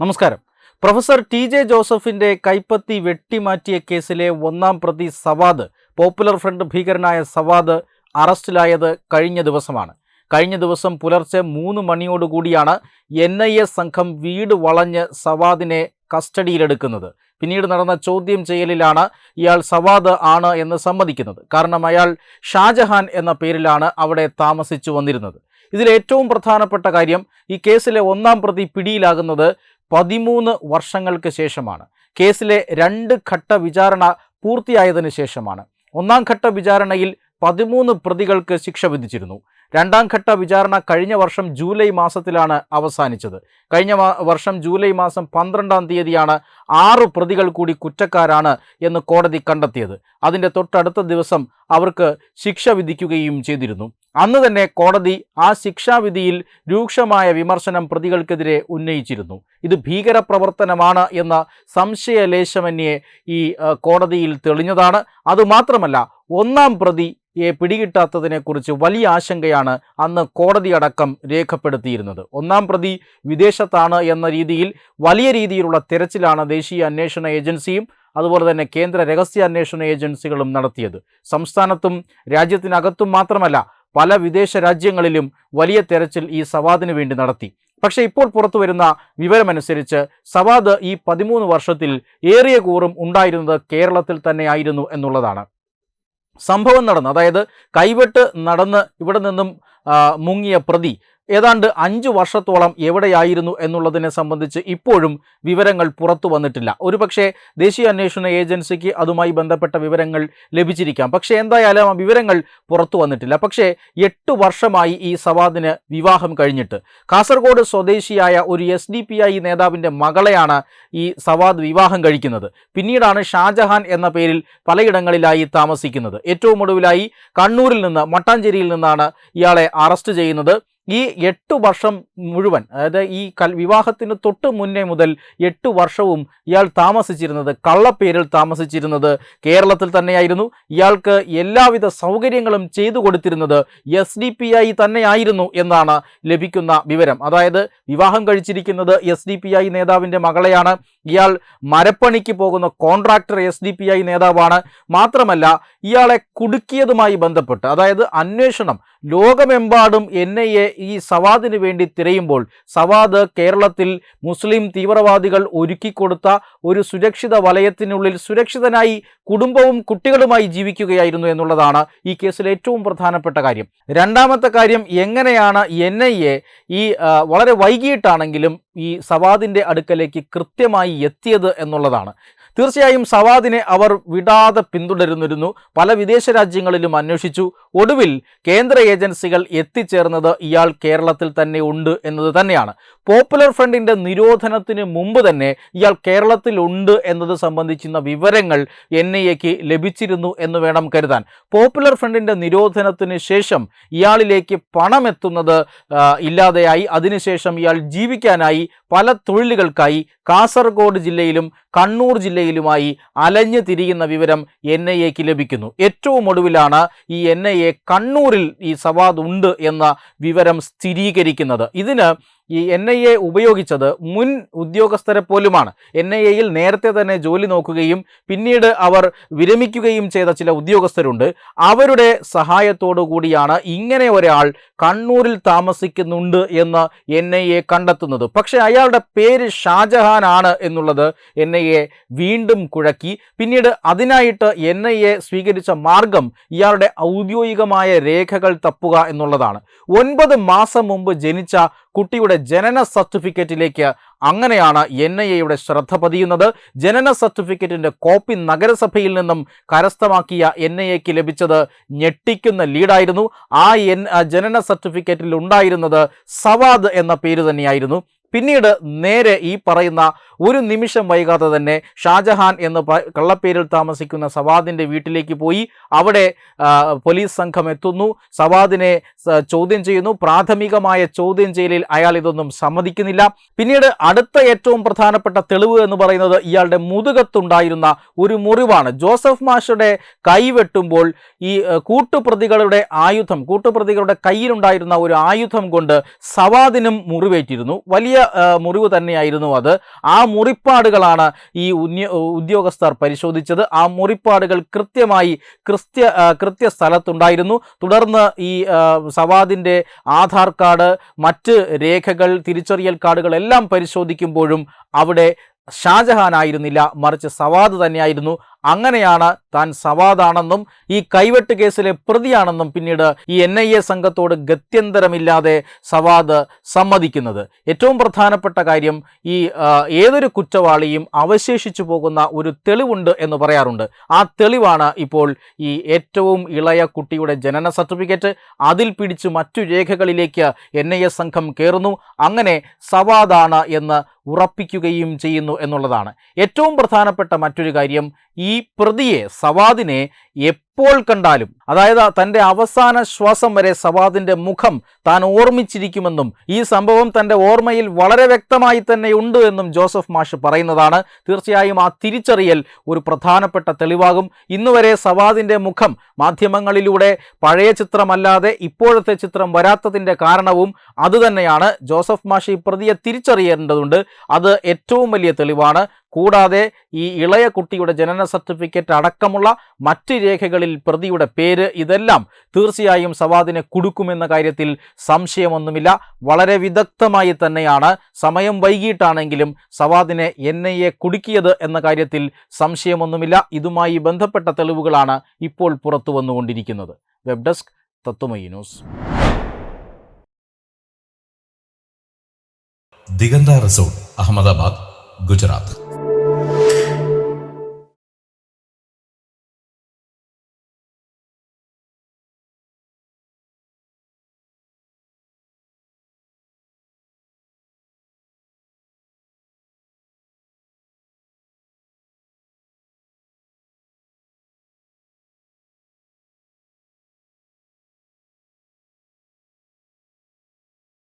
നമസ്കാരം. Professor T J ജോസഫിന്റെ കൈപ്പത്തി വെട്ടിമാറ്റിയ കേസിലെ ഒന്നാം പ്രതി സവാദ് പോപ്പുലർ ഫ്രണ്ട് ഭീകരനായ സവാദ് അറസ്റ്റിലായത് കഴിഞ്ഞ ദിവസമാണ്. കഴിഞ്ഞ ദിവസം പുലർച്ചെ മൂന്ന് മണിയോടുകൂടിയാണ് എൻ ഐ എ സംഘം വീട് വളഞ്ഞ് സവാദിനെ കസ്റ്റഡിയിലെടുക്കുന്നത്. പിന്നീട് നടന്ന ചോദ്യം ചെയ്യലിലാണ് ഇയാൾ സവാദ് ആണ് എന്ന് സമ്മതിക്കുന്നത്. കാരണം അയാൾ ഷാജഹാൻ എന്ന പേരിലാണ് അവിടെ താമസിച്ചു വന്നിരുന്നത്. ഇതിൽ ഏറ്റവും പ്രധാനപ്പെട്ട കാര്യം ഈ കേസിലെ ഒന്നാം പ്രതി പിടിയിലാകുന്നത് പതിമൂന്ന് വർഷങ്ങൾക്ക് ശേഷമാണ്. കേസിലെ രണ്ട് ഘട്ട വിചാരണ പൂർത്തിയായതിനു ശേഷമാണ്. ഒന്നാം ഘട്ട വിചാരണയിൽ പതിമൂന്ന് പ്രതികൾക്ക് ശിക്ഷ വിധിച്ചിരുന്നു. രണ്ടാം ഘട്ട വിചാരണ കഴിഞ്ഞ വർഷം ജൂലൈ മാസത്തിലാണ് അവസാനിച്ചത്. കഴിഞ്ഞ വർഷം ജൂലൈ മാസം പന്ത്രണ്ടാം തീയതിയാണ് ആറ് പ്രതികൾ കൂടി കുറ്റക്കാരാണ് എന്ന് കോടതി കണ്ടെത്തിയത്. അതിന്റെ തൊട്ടടുത്ത ദിവസം അവർക്ക് ശിക്ഷ വിധിക്കുകയും ചെയ്തിരുന്നു. അന്ന് തന്നെ കോടതി ആ ശിക്ഷാവിധിയിൽ രൂക്ഷമായ വിമർശനം പ്രതികൾക്കെതിരെ ഉന്നയിച്ചിരുന്നു. ഇത് ഭീകരപ്രവർത്തനമാണ് എന്ന സംശയലേശമന്യെ ഈ കോടതിയിൽ തെളിഞ്ഞതാണ്. അതുമാത്രമല്ല ഒന്നാം പ്രതിയെ പിടികിട്ടാത്തതിനെക്കുറിച്ച് വലിയ ആശങ്കയാണ് അന്ന് കോടതിയടക്കം രേഖപ്പെടുത്തിയിരുന്നത്. ഒന്നാം പ്രതി വിദേശത്താണ് എന്ന രീതിയിൽ വലിയ രീതിയിലുള്ള തിരച്ചിലാണ് ദേശീയ അന്വേഷണ ഏജൻസിയും അതുപോലെ തന്നെ കേന്ദ്ര രഹസ്യാന്വേഷണ ഏജൻസികളും നടത്തിയത്. സംസ്ഥാനത്തും രാജ്യത്തിനകത്തും മാത്രമല്ല പല വിദേശ രാജ്യങ്ങളിലും വലിയ തെരച്ചിൽ ഈ സവാദിന് വേണ്ടി നടത്തി. പക്ഷേ ഇപ്പോൾ പുറത്തു വരുന്ന വിവരമനുസരിച്ച് സവാദ് ഈ പതിമൂന്ന് വർഷത്തിൽ ഏറിയ കൂറും ഉണ്ടായിരുന്നത് കേരളത്തിൽ തന്നെയായിരുന്നു എന്നുള്ളതാണ്. സംഭവം നടന്നു. അതായത് കൈവെട്ട് നടന്ന് ഇവിടെ നിന്നും മുങ്ങിയ പ്രതി ഏതാണ്ട് അഞ്ചു വർഷത്തോളം എവിടെയായിരുന്നു എന്നുള്ളതിനെ സംബന്ധിച്ച് ഇപ്പോഴും വിവരങ്ങൾ പുറത്തു വന്നിട്ടില്ല. ഒരുപക്ഷെ ദേശീയ അന്വേഷണ ഏജൻസിക്ക് അതുമായി ബന്ധപ്പെട്ട വിവരങ്ങൾ ലഭിച്ചിരിക്കാം. പക്ഷേ എന്തായാലും ആ വിവരങ്ങൾ പുറത്തു വന്നിട്ടില്ല. പക്ഷേ എട്ട് വർഷമായി ഈ സവാദിന് വിവാഹം കഴിഞ്ഞിട്ട്. കാസർഗോഡ് സ്വദേശിയായ ഒരു എസ് ഡി പി ഐ നേതാവിന്റെ മകളെയാണ് ഈ സവാദ് വിവാഹം കഴിക്കുന്നത്. പിന്നീടാണ് ഷാജഹാൻ എന്ന പേരിൽ പലയിടങ്ങളിലായി താമസിക്കുന്നത്. ഏറ്റവും ഒടുവിലായി കണ്ണൂരിൽ നിന്ന് മട്ടാഞ്ചേരിയിൽ നിന്നാണ് ഇയാളെ അറസ്റ്റ് ചെയ്യുന്നത്. ഈ എട്ട് വർഷം മുഴുവൻ അതായത് ഈ കൽ വിവാഹത്തിന് തൊട്ട് മുന്നേ മുതൽ എട്ട് വർഷവും ഇയാൾ താമസിച്ചിരുന്നത് കള്ളപ്പേരിൽ താമസിച്ചിരുന്നത് കേരളത്തിൽ തന്നെയായിരുന്നു. ഇയാൾക്ക് എല്ലാവിധ സൗകര്യങ്ങളും ചെയ്തു കൊടുത്തിരുന്നത് എസ് ഡി പി ഐ തന്നെയായിരുന്നു എന്നാണ് ലഭിക്കുന്ന വിവരം. അതായത് വിവാഹം കഴിച്ചിരിക്കുന്നത് എസ് ഡി പി ഐ നേതാവിന്റെ മകളെയാണ്. ഇയാൾ മരപ്പണിക്ക് പോകുന്ന contractor S D P I നേതാവാണ്. മാത്രമല്ല ഇയാളെ കുടുക്കിയതുമായി ബന്ധപ്പെട്ട് അതായത് അന്വേഷണം ലോകമെമ്പാടും എൻ ഐ എ ഈ സവാദിന് വേണ്ടി തിരയുമ്പോൾ സവാദ് കേരളത്തിൽ മുസ്ലിം തീവ്രവാദികൾ ഒരുക്കിക്കൊടുത്ത ഒരു സുരക്ഷിത വലയത്തിനുള്ളിൽ സുരക്ഷിതനായി കുടുംബവും കുട്ടികളുമായി ജീവിക്കുകയായിരുന്നു എന്നുള്ളതാണ് ഈ കേസിൽ ഏറ്റവും പ്രധാനപ്പെട്ട കാര്യം. രണ്ടാമത്തെ കാര്യം എങ്ങനെയാണ് എൻ ഐ എ ഈ വളരെ വൈകിട്ടാണെങ്കിലും ഈ സവാദിന്റെ അടുക്കലേക്ക് കൃത്യമായി എത്തിയത് എന്നുള്ളതാണ്. തീർച്ചയായും സവാദിനെ അവർ വിടാതെ പിന്തുടരുന്നിരുന്നു. പല വിദേശ രാജ്യങ്ങളിലും അന്വേഷിച്ചു. ഒടുവിൽ കേന്ദ്ര ഏജൻസികൾ എത്തിച്ചേർന്നത് ഇയാൾ കേരളത്തിൽ തന്നെ ഉണ്ട് എന്നത് തന്നെയാണ്. പോപ്പുലർ ഫ്രണ്ടിന്റെ നിരോധനത്തിന് മുമ്പ് തന്നെ ഇയാൾ കേരളത്തിൽ ഉണ്ട് എന്നത് സംബന്ധിക്കുന്ന വിവരങ്ങൾ എൻ ഐ എക്ക് ലഭിച്ചിരുന്നു എന്ന് വേണം കരുതാൻ. പോപ്പുലർ ഫ്രണ്ടിന്റെ നിരോധനത്തിന് ശേഷം ഇയാളിലേക്ക് പണം എത്തുന്നത് ഇല്ലാതെയായി. അതിനുശേഷം ഇയാൾ ജീവിക്കാനായി പല തൊഴിലുകൾക്കായി കാസർഗോഡ് ജില്ലയിലും കണ്ണൂർ ജില്ലയിലുമായി അലഞ്ഞു തിരിയുന്ന വിവരം എൻ ഐ എക്ക് ലഭിക്കുന്നു. ഏറ്റവും ഒടുവിലാണ് ഈ എൻ ഐ എ കണ്ണൂരിൽ ഈ സവാദ് ഉണ്ട് എന്ന വിവരം സ്ഥിരീകരിക്കുന്നത്. ഇതിന് ഈ എൻ ഐ എ ഉപയോഗിച്ചത് മുൻ ഉദ്യോഗസ്ഥരെ പോലുമാണ് എൻ ഐ എയിൽ നേരത്തെ തന്നെ ജോലി നോക്കുകയും പിന്നീട് അവർ വിരമിക്കുകയും ചെയ്ത ചില ഉദ്യോഗസ്ഥരുണ്ട്. അവരുടെ സഹായത്തോടു കൂടിയാണ് ഇങ്ങനെ ഒരാൾ കണ്ണൂരിൽ താമസിക്കുന്നുണ്ട് എന്ന് എൻ ഐ എ കണ്ടെത്തുന്നത്. പക്ഷേ അയാളുടെ പേര് ഷാജഹാൻ ആണ് എന്നുള്ളത് എൻ ഐ എ വീണ്ടും കുഴക്കി. പിന്നീട് അതിനായിട്ട് എൻ ഐ എ സ്വീകരിച്ച മാർഗം ഇയാളുടെ ഔദ്യോഗികമായ രേഖകൾ തപ്പുക എന്നുള്ളതാണ്. ഒൻപത് മാസം മുമ്പ് ജനിച്ച കുട്ടിയുടെ ജനന സർട്ടിഫിക്കറ്റിലേക്ക് അങ്ങനെയാണ് എൻ ഐ എയുടെ ശ്രദ്ധ പതിയുന്നത്. ജനന സർട്ടിഫിക്കറ്റിന്റെ കോപ്പി നഗരസഭയിൽ നിന്നും കരസ്ഥമാക്കിയ എൻ ഐ എക്ക് ലഭിച്ചത് ഞെട്ടിക്കുന്ന ലീഡായിരുന്നു. ആ എൻ ജനന സർട്ടിഫിക്കറ്റിൽ ഉണ്ടായിരുന്നത് സവാദ് എന്ന പേര് തന്നെയായിരുന്നു. പിന്നീട് നേരെ ഈ പറയുന്ന ഒരു നിമിഷം വൈകാതെ തന്നെ ഷാജഹാൻ എന്ന കള്ളപ്പേരിൽ താമസിക്കുന്ന സവാദിന്റെ വീട്ടിലേക്ക് പോയി. അവിടെ പോലീസ് സംഘം എത്തുന്നു. സവാദിനെ ചോദ്യം ചെയ്യുന്നു. പ്രാഥമികമായ ചോദ്യം ചെയ്യലിൽ അയാൾ ഇതൊന്നും സമ്മതിക്കുന്നില്ല. പിന്നീട് അടുത്ത ഏറ്റവും പ്രധാനപ്പെട്ട തെളിവ് എന്ന് പറയുന്നത് ഇയാളുടെ മുതുകത്തുണ്ടായിരുന്ന ഒരു മുറിവാണ്. ജോസഫ് മാഷയുടെ കൈവെട്ടുമ്പോൾ ഈ കൂട്ടുപ്രതികളുടെ ആയുധം കൂട്ടുപ്രതികളുടെ കയ്യിലുണ്ടായിരുന്ന ഒരു ആയുധം കൊണ്ട് സവാദിനും മുറിവേറ്റിരുന്നു. വലിയ മുറിവ് തന്നെയായിരുന്നു അത്. ആ മുറിപ്പാടുകളാണ് ഈ ഉദ്യോഗസ്ഥർ പരിശോധിച്ചത്. ആ മുറിപ്പാടുകൾ കൃത്യമായി കൃത്യ കൃത്യ സ്ഥലത്തുണ്ടായിരുന്നു തുടർന്ന് ഈ സവാദിന്റെ ആധാർ കാർഡ് മറ്റ് രേഖകൾ തിരിച്ചറിയൽ കാർഡുകൾ എല്ലാം പരിശോധിക്കുമ്പോഴും അവിടെ ഷാജഹാൻ ആയിരുന്നില്ല മറിച്ച് സവാദ് തന്നെയായിരുന്നു. അങ്ങനെയാണ് താൻ സവാദാണെന്നും ഈ കൈവെട്ട് കേസിലെ പ്രതിയാണെന്നും പിന്നീട് ഈ എൻ ഐ എ സംഘത്തോട് ഗത്യന്തരമില്ലാതെ സവാദ് സമ്മതിക്കുന്നത്. ഏറ്റവും പ്രധാനപ്പെട്ട കാര്യം ഈ ഏതൊരു കുറ്റവാളിയും അവശേഷിച്ചു പോകുന്ന ഒരു തെളിവുണ്ട് എന്ന് പറയാറുണ്ട്. ആ തെളിവാണ് ഇപ്പോൾ ഈ ഏറ്റവും ഇളയ കുട്ടിയുടെ ജനന സർട്ടിഫിക്കറ്റ്. അതിൽ പിടിച്ച് മറ്റു രേഖകളിലേക്ക് എൻ ഐ എ സംഘം കയറുന്നു അങ്ങനെ സവാദാണ് എന്ന് ഉറപ്പിക്കുകയും ചെയ്യുന്നു എന്നുള്ളതാണ്. ഏറ്റവും പ്രധാനപ്പെട്ട മറ്റൊരു കാര്യം ഈ പ്രതിയെ സവാദിനെ എപ്പോൾ കണ്ടാലും അതായത് തന്റെ അവസാന ശ്വാസം വരെ സവാദിന്റെ മുഖം താൻ ഓർമ്മിച്ചിരിക്കുമെന്നും ഈ സംഭവം തന്റെ ഓർമ്മയിൽ വളരെ വ്യക്തമായി തന്നെ ഉണ്ട് എന്നും ജോസഫ് മാഷ് പറയുന്നതാണ്. തീർച്ചയായും ആ തിരിച്ചറിയൽ ഒരു പ്രധാനപ്പെട്ട തെളിവാകും. ഇന്നുവരെ സവാദിന്റെ മുഖം മാധ്യമങ്ങളിലൂടെ പഴയ ചിത്രമല്ലാതെ ഇപ്പോഴത്തെ ചിത്രം വരാത്തതിന്റെ കാരണവും അതുതന്നെയാണ്. ജോസഫ് മാഷ് പ്രതിയെ തിരിച്ചറിയേണ്ടതുണ്ട്. അത് ഏറ്റവും വലിയ തെളിവാണ്. കൂടാതെ ഈ ഇളയ കുട്ടിയുടെ ജനന സർട്ടിഫിക്കറ്റ് അടക്കമുള്ള മറ്റ് രേഖകളിൽ പ്രതിയുടെ പേര് ഇതെല്ലാം തീർച്ചയായും സവാദിനെ കുടുക്കുമെന്ന കാര്യത്തിൽ സംശയമൊന്നുമില്ല. വളരെ വിദഗ്ധമായി തന്നെയാണ് സമയം വൈകിട്ടാണെങ്കിലും സവാദിനെ എൻ ഐ എ കുടുക്കിയത് എന്ന കാര്യത്തിൽ സംശയമൊന്നുമില്ല. ഇതുമായി ബന്ധപ്പെട്ട തെളിവുകളാണ് ഇപ്പോൾ പുറത്തു വന്നുകൊണ്ടിരിക്കുന്നത്. Web desk Tatwamayi news. Diganta resort Ahmedabad Gujarat.